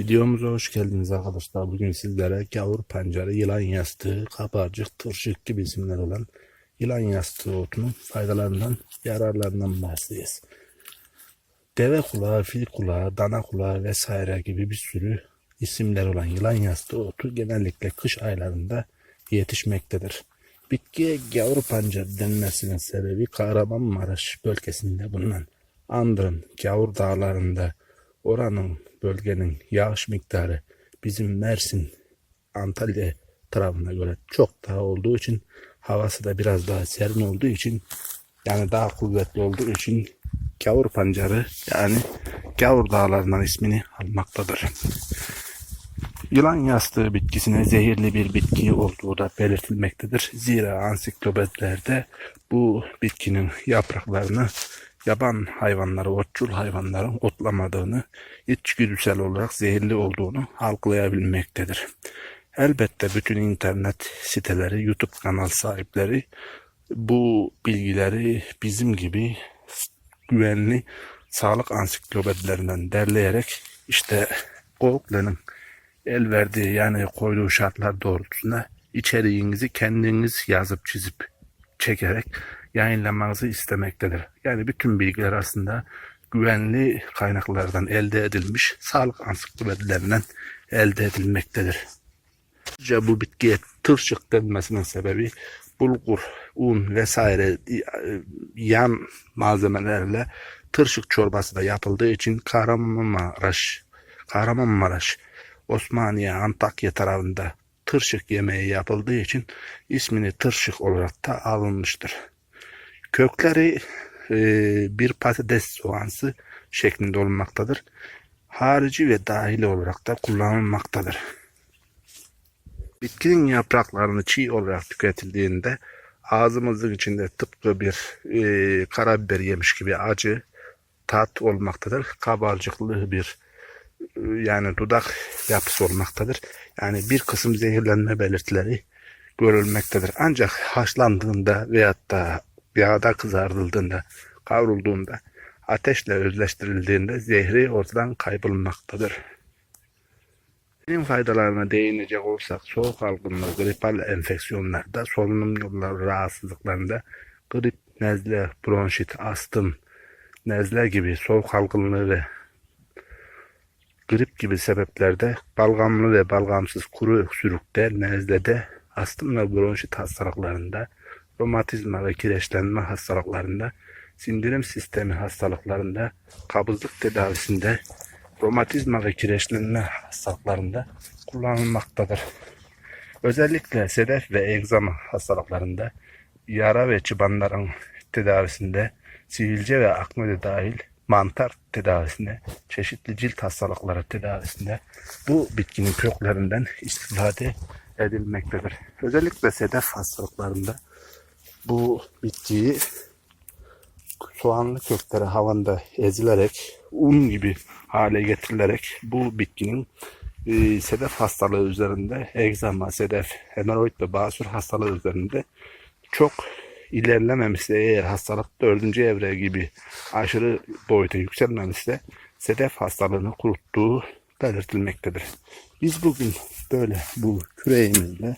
Videomuza hoş geldiniz arkadaşlar. Bugün sizlere gavur pancarı, yılan yastığı, kabarcık, tırşık gibi isimler olan yılan yastığı otunun faydalarından, yararlarından bahsedeceğiz. Deve kulağı, fil kulağı, dana kulağı vesaire gibi bir sürü isimler olan yılan yastığı otu genellikle kış aylarında yetişmektedir. Bitkiye gavur pancarı denmesinin sebebi Kahramanmaraş bölgesinde bulunan Andırın gavur dağlarında oranın bölgenin yağış miktarı bizim Mersin, Antalya tarafına göre çok daha olduğu için havası da biraz daha serin olduğu için yani daha kuvvetli olduğu için gavur pancarı yani gavur dağlarından ismini almaktadır. Yılan yastığı bitkisine zehirli bir bitki olduğu da belirtilmektedir. Zira ansiklopedilerde bu bitkinin yapraklarını yaban hayvanları, otçul hayvanların otlamadığını, içgüdüsel olarak zehirli olduğunu algılayabilmektedir. Elbette bütün internet siteleri, YouTube kanal sahipleri bu bilgileri bizim gibi güvenli sağlık ansiklopedilerinden derleyerek işte Google'ın el verdiği yani koyduğu şartlar doğrultusunda içeriğinizi kendiniz yazıp çizip çekerek yayınlamanızı istemektedir. Yani bütün bilgiler aslında güvenli kaynaklardan elde edilmiş sağlık ansiklopedilerinden elde edilmektedir. Ayrıca bu bitkiye tırşık denmesinin sebebi bulgur, un vesaire yan malzemelerle tırşık çorbası da yapıldığı için Kahramanmaraş, Kahramanmaraş, Osmaniye, Antakya tarafında tırşık yemeği yapıldığı için ismini tırşık olarak da alınmıştır. Kökleri e, bir patates soğansı şeklinde olmaktadır. Harici ve dahili olarak da kullanılmaktadır. Bitkinin yapraklarını çiğ olarak tüketildiğinde ağzımızın içinde tıpkı bir e, karabiber yemiş gibi acı tat olmaktadır. Kabarcıklı bir e, yani dudak yapısı olmaktadır. Yani bir kısım zehirlenme belirtileri görülmektedir. Ancak haşlandığında veyahut da yağda kızartıldığında, kavrulduğunda, ateşle özleştirildiğinde zehri ortadan kaybolmaktadır. Benim faydalarına değinecek olsak soğuk algınlığı, gripal enfeksiyonlarda, solunum yolları rahatsızlıklarında, grip, nezle, bronşit, astım, nezle gibi soğuk algınlığı ve grip gibi sebeplerde balgamlı ve balgamsız kuru öksürükte, nezlede, astım ve bronşit hastalıklarında, romatizma ve kireçlenme hastalıklarında, sindirim sistemi hastalıklarında, kabızlık tedavisinde, romatizma ve kireçlenme hastalıklarında kullanılmaktadır. Özellikle sedef ve egzama hastalıklarında, yara ve çıbanların tedavisinde, sivilce ve akne de dahil mantar tedavisinde, çeşitli cilt hastalıkları tedavisinde bu bitkinin köklerinden istifade edilmektedir. Özellikle sedef hastalıklarında bu bitkiyi soğanlı kökleri havanda ezilerek un gibi hale getirilerek bu bitkinin e, sedef hastalığı üzerinde egzama, sedef, hemoroid ve basur hastalığı üzerinde çok ilerlememişse eğer hastalık dördüncü evre gibi aşırı boyuta yükselmemişse sedef hastalığını kuruttuğu belirtilmektedir. Biz bugün böyle bu küreğimizle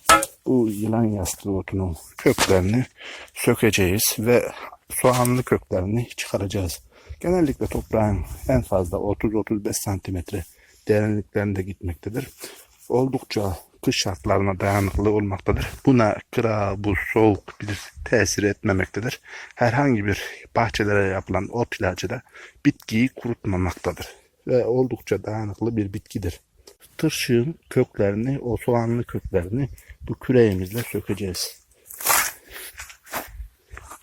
bu yılan yastığı otunun köklerini sökeceğiz ve soğanlı köklerini çıkaracağız. Genellikle toprağın en fazla 30-35 santimetre derinliklerinde gitmektedir. Oldukça kış şartlarına dayanıklı olmaktadır. Buna kıra, buz, soğuk bir tesir etmemektedir. Herhangi bir bahçelere yapılan ot ilacı da bitkiyi kurutmamaktadır. Ve oldukça dayanıklı bir bitkidir. Tırşığın köklerini, o soğanlı köklerini bu küreğimizle sökeceğiz.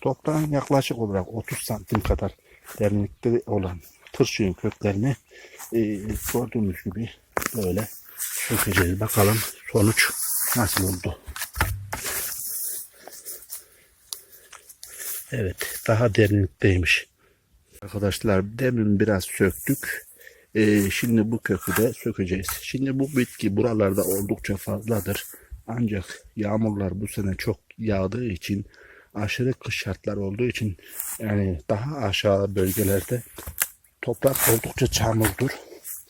Toprağın yaklaşık olarak 30 santim kadar derinlikte olan tırşığın köklerini e, gördüğümüz gibi böyle sökeceğiz. Bakalım sonuç nasıl oldu. Evet daha derinlikteymiş. Arkadaşlar demin biraz söktük. Ee, şimdi bu kökü de sökeceğiz. Şimdi bu bitki buralarda oldukça fazladır. Ancak yağmurlar bu sene çok yağdığı için aşırı kış şartlar olduğu için yani daha aşağı bölgelerde toprak oldukça çamurdur.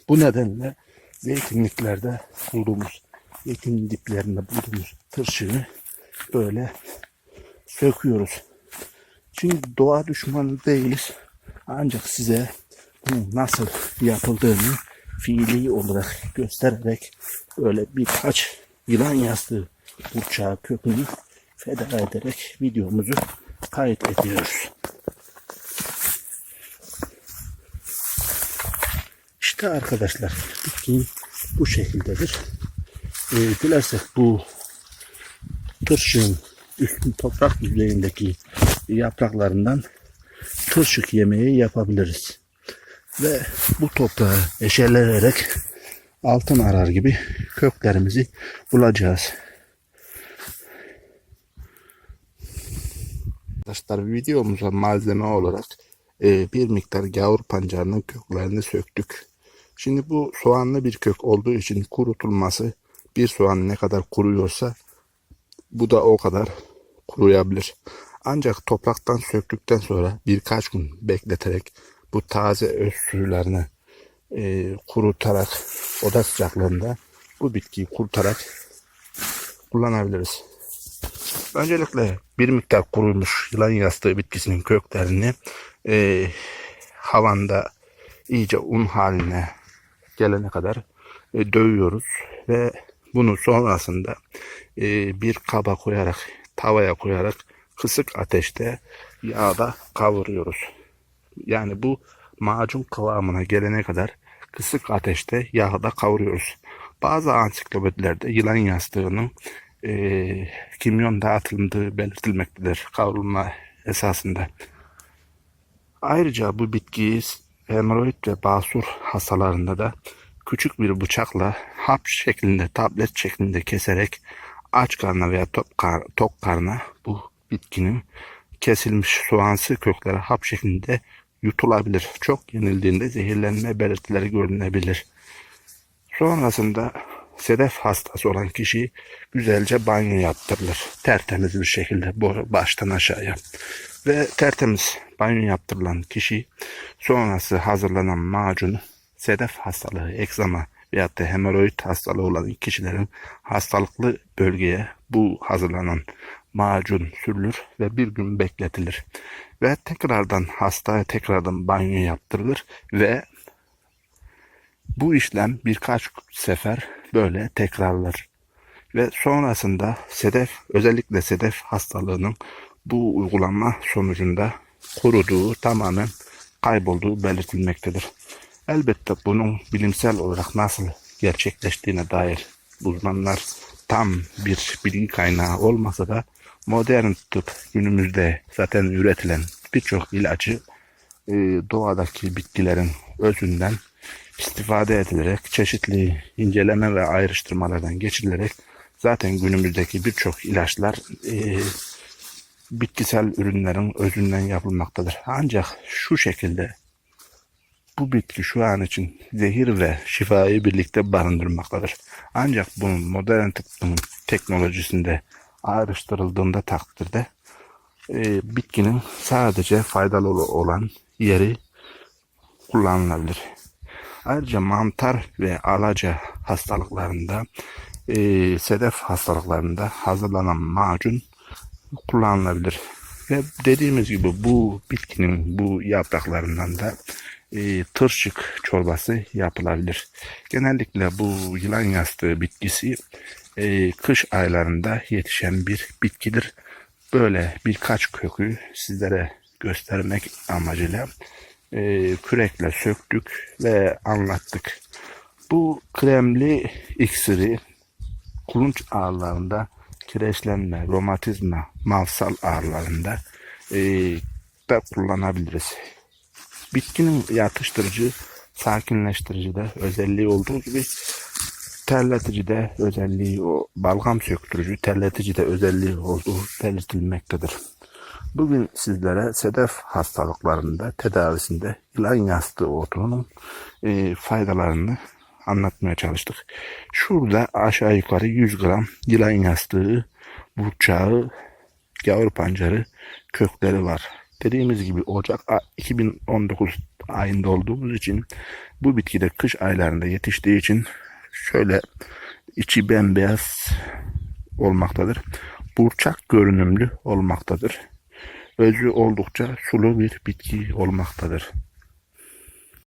Bu nedenle zeytinliklerde bulduğumuz, zeytin diplerinde bulduğumuz tırşığı böyle söküyoruz. Çünkü doğa düşmanı değiliz. Ancak size nasıl yapıldığını fiili olarak göstererek böyle birkaç yılan yastığı burçağı kökünü feda ederek videomuzu kayıt ediyoruz. İşte arkadaşlar bitki bu şekildedir. Ee, dilersek bu tırşığın üstün toprak yüzeyindeki yapraklarından tırşık yemeği yapabiliriz. Ve bu toprağı eşelerek altın arar gibi köklerimizi bulacağız. Arkadaşlar videomuza malzeme olarak e, bir miktar gavur pancarının köklerini söktük. Şimdi bu soğanlı bir kök olduğu için kurutulması bir soğan ne kadar kuruyorsa bu da o kadar kuruyabilir. Ancak topraktan söktükten sonra birkaç gün bekleterek bu taze öz suylarını e, kurutarak oda sıcaklığında bu bitkiyi kurutarak kullanabiliriz. Öncelikle bir miktar kurumuş yılan yastığı bitkisinin köklerini e, havanda iyice un haline gelene kadar e, dövüyoruz ve bunu sonrasında e, bir kaba koyarak tavaya koyarak kısık ateşte yağda kavuruyoruz. Yani bu macun kıvamına gelene kadar kısık ateşte yağda kavuruyoruz. Bazı ansiklopedilerde yılan yastığının e, kimyon dağıtıldığı belirtilmektedir kavrulma esasında. Ayrıca bu bitkiyi hemoroid ve basur hastalarında da küçük bir bıçakla hap şeklinde, tablet şeklinde keserek aç karna veya tok, kar, tok karna bu bitkinin kesilmiş soğansı kökleri hap şeklinde yutulabilir. Çok yenildiğinde zehirlenme belirtileri görünebilir. Sonrasında sedef hastası olan kişi güzelce banyo yaptırılır. Tertemiz bir şekilde baştan aşağıya. Ve tertemiz banyo yaptırılan kişi sonrası hazırlanan macunu sedef hastalığı, egzama veyahut da hemoroid hastalığı olan kişilerin hastalıklı bölgeye bu hazırlanan macun sürülür ve bir gün bekletilir. Ve tekrardan hastaya tekrardan banyo yaptırılır ve bu işlem birkaç sefer böyle tekrarlar. Ve sonrasında sedef, özellikle sedef hastalığının bu uygulama sonucunda kuruduğu, tamamen kaybolduğu belirtilmektedir. Elbette bunun bilimsel olarak nasıl gerçekleştiğine dair uzmanlar tam bir bilgi kaynağı olmasa da modern tıp günümüzde zaten üretilen birçok ilacı e, doğadaki bitkilerin özünden istifade edilerek çeşitli inceleme ve ayrıştırmalardan geçirilerek zaten günümüzdeki birçok ilaçlar e, bitkisel ürünlerin özünden yapılmaktadır. Ancak şu şekilde bu bitki şu an için zehir ve şifayı birlikte barındırmaktadır. Ancak bunun modern tıbbın teknolojisinde ayrıştırıldığında takdirde e, bitkinin sadece faydalı olan yeri kullanılabilir. Ayrıca mantar ve alaca hastalıklarında, e, sedef hastalıklarında hazırlanan macun kullanılabilir. Ve dediğimiz gibi bu bitkinin bu yapraklarından da e, tırşık çorbası yapılabilir. Genellikle bu yılan yastığı bitkisi e, kış aylarında yetişen bir bitkidir. Böyle birkaç kökü sizlere göstermek amacıyla e, kürekle söktük ve anlattık. Bu kremli iksiri kulunç ağrılarında kireçlenme, romatizma, mavsal ağrılarında e, da kullanabiliriz. Bitkinin yatıştırıcı, sakinleştirici de özelliği olduğu gibi terletici de özelliği, o balgam söktürücü, terletici de özelliği olduğu belirtilmektedir. Bugün sizlere sedef hastalıklarında tedavisinde yılan yastığı otunun e, faydalarını anlatmaya çalıştık. Şurada aşağı yukarı 100 gram yılan yastığı, burçağı, gavur pancarı kökleri var. Dediğimiz gibi Ocak 2019 ayında olduğumuz için bu bitki de kış aylarında yetiştiği için şöyle içi bembeyaz olmaktadır. Burçak görünümlü olmaktadır. Özü oldukça sulu bir bitki olmaktadır.